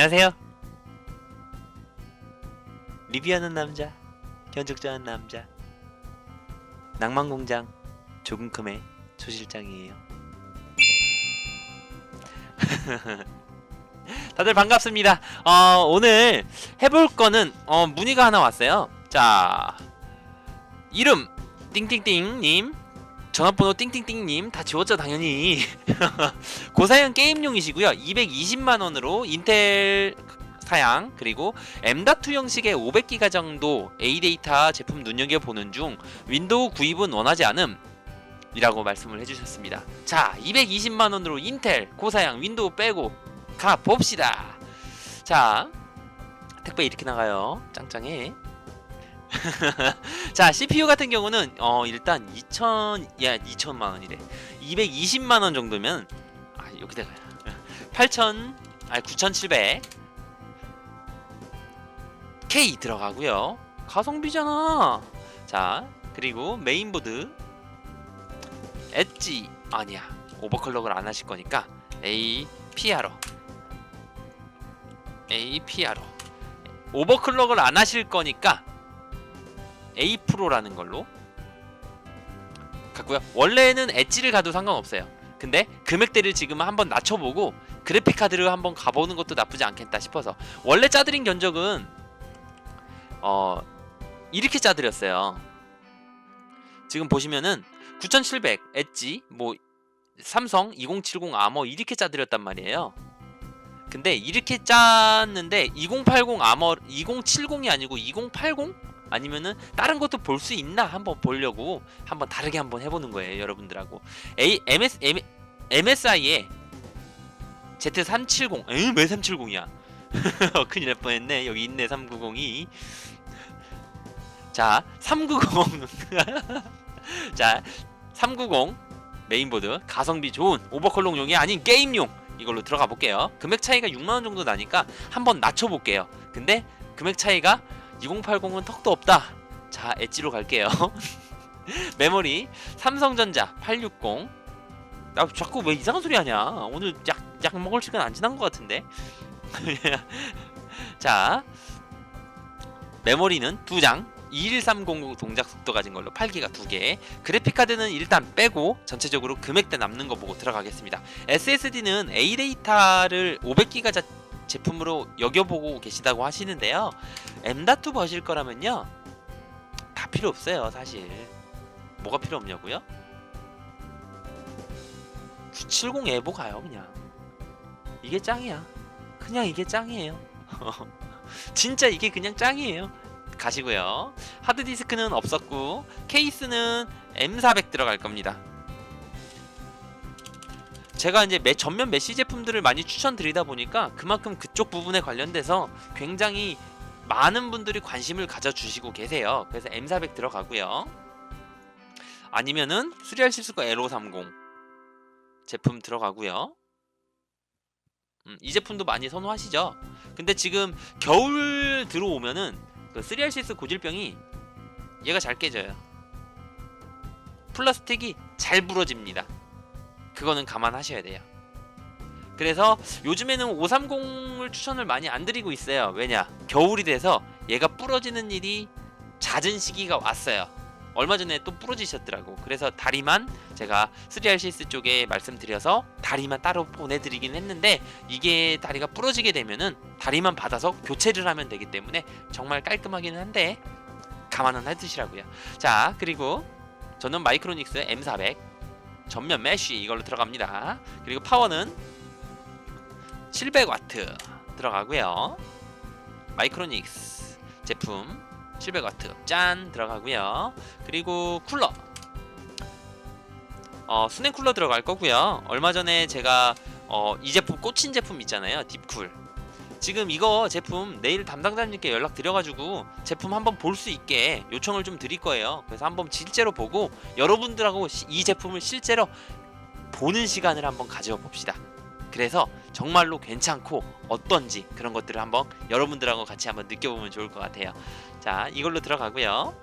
안녕하세요. 리뷰하는 남자, 견적자한 남자, 낭만공장 조금큼의 조실장이에요. 다들 반갑습니다. 어, 오늘 해볼 거는 어, 문의가 하나 왔어요. 자, 이름 띵띵띵님, 전화번호 띵띵띵님 다 지웠죠 당연히. 고사양 게임용이시고요. 220만 원으로 인텔 사양 그리고 M.2 형식의 500기가 정도 A 데이터 제품 눈여겨 보는 중 윈도우 구입은 원하지 않음. 이라고 말씀을 해주셨습니다. 자, 220만 원으로 인텔 고사양 윈도우 빼고 가 봅시다. 자, 택배 이렇게 나가요. 짱짱해. 자, CPU 같은 경우는 어 일단 2천 야 2천만 원이래. 220만 원 정도면 아 여기다가 8천 아 9,700 K 들어가고요. 가성비잖아. 자, 그리고 메인보드 엣지 아니야. 오버클럭을 안 하실 거니까 A PRO A PRO 오버클럭을 안 하실 거니까 A 프로라는 걸로 갖고요. 원래는 엣지를 가도 상관없어요. 근데 금액대를 지금 한번 낮춰보고 그래픽 카드를 한번 가보는 것도 나쁘지 않겠다 싶어서 원래 짜드린 견적은 어 이렇게 짜드렸어요. 지금 보시면은 9700 엣지 뭐 삼성 2070 아머 이렇게 짜드렸단 말이에요. 근데 이렇게 짰는데 2080 아머 2070이 아니고 2080 아니면은 다른 것도 볼 수 있나 한번 보려고 한번 다르게 한번 해보는 거예요 여러분들하고. A MS M, MSI에 Z370 에이 왜 370이야? 큰일 날 뻔했네. 여기 있네 390이. 자390 자 390 메인보드. 가성비 좋은 오버클럭용이 아닌 게임용. 이걸로 들어가 볼게요. 금액 차이가 6만원 정도 나니까 한번 낮춰 볼게요. 근데 금액 차이가 2080은 턱도 없다. 자, 엣지로 갈게요. 메모리 삼성전자 860. 나 자꾸 왜 이상한 소리 하냐? 오늘 약, 약 먹을 시간 안 지난 것 같은데. 자, 메모리는 두 장. 21300 동작 속도 가진 걸로 8기가 두 개. 그래픽 카드는 일단 빼고 전체적으로 금액대 남는 거 보고 들어가겠습니다. SSD는 A 데이터를 500기가 제품으로 여겨보고 계시다고 하시는데요. M.2 버실 거라면요. 다 필요 없어요, 사실. 뭐가 필요 없냐고요? 970 에보 가요, 그냥. 이게 짱이야. 그냥 이게 짱이에요. 진짜 이게 그냥 짱이에요. 가시고요. 하드디스크는 없었고 케이스는 M400 들어갈 겁니다. 제가 이제 매, 전면 메시 제품들을 많이 추천드리다 보니까 그만큼 그쪽 부분에 관련돼서 굉장히 많은 분들이 관심을 가져주시고 계세요. 그래서 M400 들어가고요. 아니면은 수리할 실수가 L530 제품 들어가고요. 음, 이 제품도 많이 선호하시죠? 근데 지금 겨울 들어오면은 그 3RCS 고질병이 얘가 잘 깨져요. 플라스틱이 잘 부러집니다. 그거는 감안하셔야 돼요. 그래서 요즘에는 530을 추천을 많이 안 드리고 있어요. 왜냐? 겨울이 돼서 얘가 부러지는 일이 잦은 시기가 왔어요. 얼마 전에 또 부러지셨더라고. 그래서 다리만 제가 3RCS 쪽에 말씀드려서 다리만 따로 보내드리긴 했는데 이게 다리가 부러지게 되면은 다리만 받아서 교체를 하면 되기 때문에 정말 깔끔하기는 한데 감안은 해두시라고요. 자 그리고 저는 마이크로닉스 M400 전면 메쉬 이걸로 들어갑니다. 그리고 파워는 700W 들어가고요. 마이크로닉스 제품 700W 짠 들어가고요. 그리고 쿨러 어, 수냉 쿨러 들어갈 거고요. 얼마 전에 제가 어, 이 제품 꽂힌 제품 있잖아요. 딥쿨. 지금 이거 제품 내일 담당자님께 연락 드려가지고 제품 한번 볼 수 있게 요청을 좀 드릴 거예요. 그래서 한번 실제로 보고 여러분들하고 시- 이 제품을 실제로 보는 시간을 한번 가져 봅시다. 그래서 정말로 괜찮고 어떤지 그런 것들을 한번 여러분들하고 같이 한번 느껴보면 좋을 것 같아요. 자, 이걸로 들어가고요.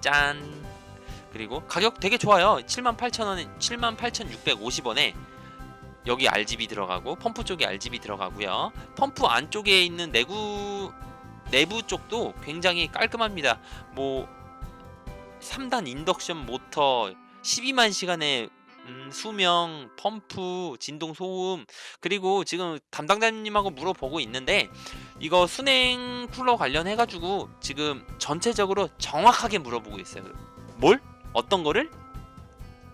짠. 그리고 가격 되게 좋아요. 78,000원에 78,650원에 여기 RGB 들어가고 펌프 쪽에 RGB 들어가고요. 펌프 안쪽에 있는 내구 내부 쪽도 굉장히 깔끔합니다. 뭐 3단 인덕션 모터 12만 시간의 음, 수명, 펌프, 진동 소음 그리고 지금 담당자님하고 물어보고 있는데 이거 순행 쿨러 관련해 가지고 지금 전체적으로 정확하게 물어보고 있어요. 뭘? 어떤 거를?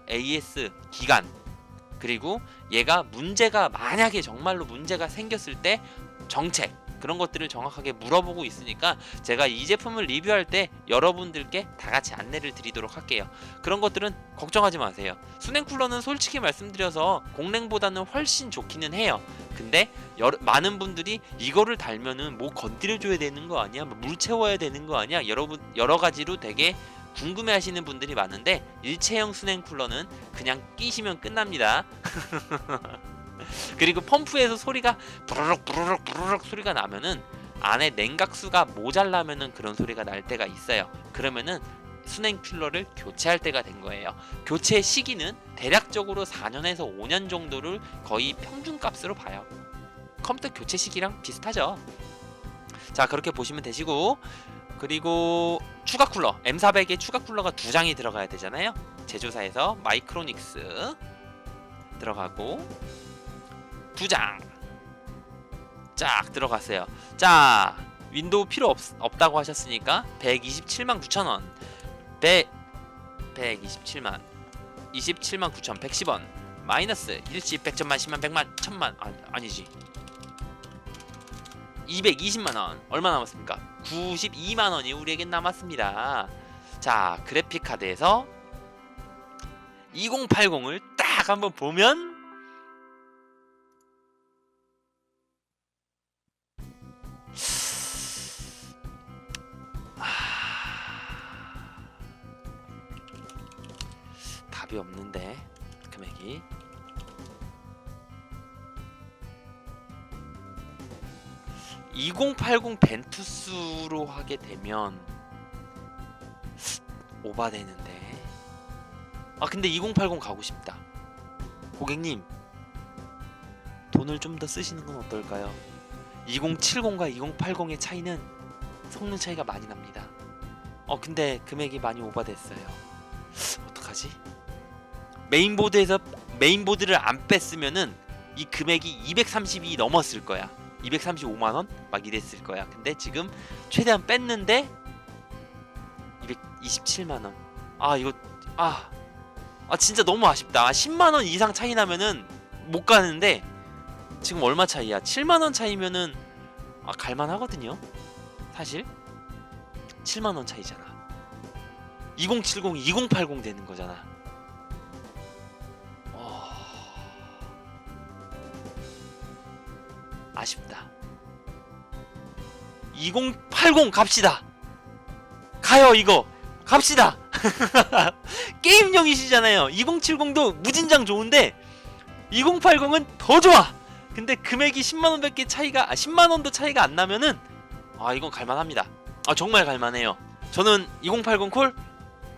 AS 기간 그리고 얘가 문제가 만약에 정말로 문제가 생겼을 때 정책 그런 것들을 정확하게 물어보고 있으니까 제가 이 제품을 리뷰할 때 여러분들께 다 같이 안내를 드리도록 할게요. 그런 것들은 걱정하지 마세요. 순행 쿨러는 솔직히 말씀드려서 공랭보다는 훨씬 좋기는 해요. 근데 여러, 많은 분들이 이거를 달면은 뭐 건드려줘야 되는 거 아니야? 뭐 물 채워야 되는 거 아니야? 여러분 여러 가지로 되게 궁금해 하시는 분들이 많은데 일체형 순행 쿨러는 그냥 끼시면 끝납니다. 그리고 펌프에서 소리가 부르륵 부르륵 부르륵 소리가 나면은 안에 냉각수가 모자라면은 그런 소리가 날 때가 있어요. 그러면은 순행 쿨러를 교체할 때가 된 거예요. 교체 시기는 대략적으로 4년에서 5년 정도를 거의 평균값으로 봐요. 컴퓨터 교체 시기랑 비슷하죠. 자 그렇게 보시면 되시고 그리고 추가 쿨러 M400에 추가 쿨러가 두 장이 들어가야 되잖아요. 제조사에서 마이크로닉스 들어가고 두 장. 쫙 들어갔어요. 자, 윈도우 필요 없, 없다고 하셨으니까 127만 9천 원. 100 127만 27만 9천 110원 마이너스 일시 100점만 10만 100만 1000만 아, 아니지 220만 원 얼마 남았습니까? 92만 원이 우리에겐 남았습니다. 자, 그래픽 카드에서 2080을 딱 한번 보면 답이 없는데 금액이 2080 벤투스로 하게 되면 오바되는데. 아 근데 2080 가고 싶다. 고객님 돈을 좀 더 쓰시는 건 어떨까요? 2070과 2080의 차이는 성능 차이가 많이 납니다. 어 근데 금액이 많이 오바됐어요. 어떡하지? 메인보드에서 메인보드를 안 뺐으면은 이 금액이 230이 넘었을 거야 235만 원? 막 이랬을 거야. 근데 지금 최대한 뺐는데 227만 원. 아 이거 아. 아 진짜 너무 아쉽다. 10만 원 이상 차이 나면은 못 가는데 지금 얼마 차이야? 7만 원 차이면은 아 갈만 하거든요. 사실 7만 원 차이잖아. 2070, 2080 되는 거잖아. 아쉽다. 2080 갑시다. 가요 이거. 갑시다. 게임용이시잖아요. 2070도 무진장 좋은데 2080은 더 좋아. 근데 금액이 10만 원밖에 차이가 아 10만 원도 차이가 안 나면은 아 이건 갈만합니다. 아 정말 갈만해요. 저는 2080 콜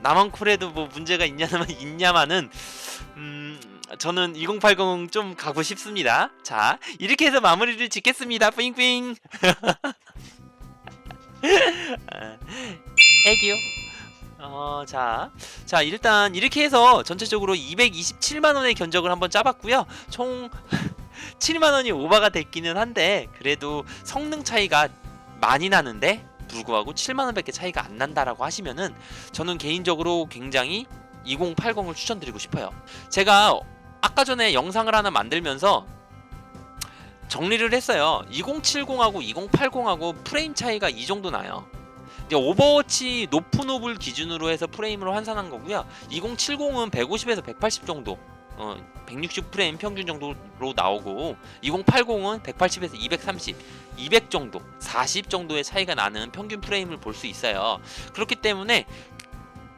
나만 콜에도 뭐 문제가 있냐면 있냐마는 음 저는 2080 좀 가고 싶습니다. 자, 이렇게 해서 마무리를 짓겠습니다. 뿌잉뿌잉. 아, 애기요. 어, 자, 자 일단 이렇게 해서 전체적으로 227만 원의 견적을 한번 짜봤고요. 총 7만 원이 오버가 됐기는 한데 그래도 성능 차이가 많이 나는데 불구하고 7만 원밖에 차이가 안 난다라고 하시면은 저는 개인적으로 굉장히 2080을 추천드리고 싶어요. 제가 아까 전에 영상을 하나 만들면서 정리를 했어요. 2070하고 2080하고 프레임 차이가 이 정도 나요. 이제 오버워치 높은 옵을 기준으로 해서 프레임으로 환산한 거고요. 2070은 150에서 180 정도, 어, 160 프레임 평균 정도로 나오고 2080은 180에서 230, 200 정도, 40 정도의 차이가 나는 평균 프레임을 볼 수 있어요. 그렇기 때문에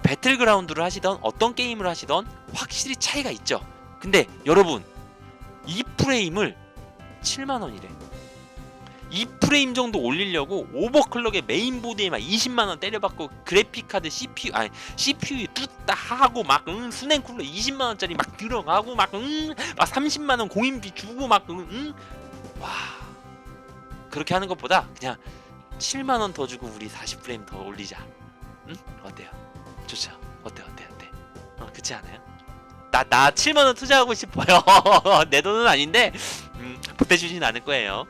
배틀그라운드를 하시던 어떤 게임을 하시던 확실히 차이가 있죠. 근데 여러분 이 프레임을 7만 원이래. 2프레임 정도 올리려고 오버클럭에 메인보드에 막 20만 원 때려받고 그래픽 카드 CPU 아니 CPU 뚝딱 하고 막 응, 순행 쿨러 20만 원짜리 막 들어가고 막 응, 막 30만 원 공인비 주고 막 응, 응. 와. 그렇게 하는 것보다 그냥 7만 원 더 주고 우리 40프레임 더 올리자. 응? 어때요? 좋죠. 어때 어때 어때? 어, 그렇지 않아요? 나 나 7만 원 투자하고 싶어요. 내 돈은 아닌데 음, 보태주진 않을 거예요.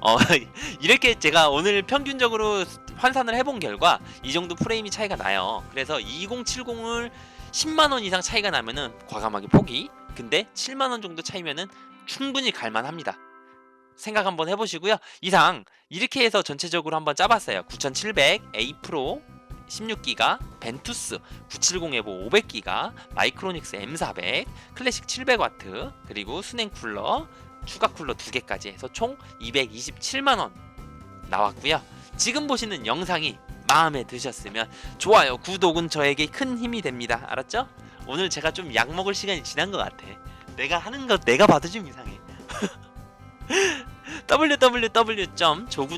어 이렇게 제가 오늘 평균적으로 환산을 해본 결과 이 정도 프레임이 차이가 나요. 그래서 2070을 10만 원 이상 차이가 나면은 과감하게 포기. 근데 7만 원 정도 차이면은 충분히 갈만합니다. 생각 한번 해보시고요. 이상 이렇게 해서 전체적으로 한번 짜봤어요. 9700 A 프로 16기가, 벤투스 970 에 보 500기가, 마이크로닉스 M400, 클래식 700W, 그리고 순행 쿨러, 추가 쿨러 두 개까지 해서 총 227만 원 나왔고요. 지금 보시는 영상이 마음에 드셨으면 좋아요, 구독은 저에게 큰 힘이 됩니다. 알았죠? 오늘 제가 좀 약 먹을 시간이 지난 것 같아. 내가 하는 거 내가 봐도 좀 이상해. www.조군.com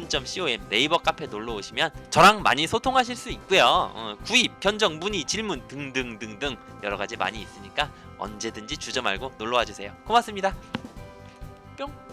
네이버 카페 놀러 오시면 저랑 많이 소통하실 수 있고요. 어, 구입, 견적, 문의, 질문 등등등등 여러 가지 많이 있으니까 언제든지 주저 말고 놀러 와 주세요. 고맙습니다. 뿅.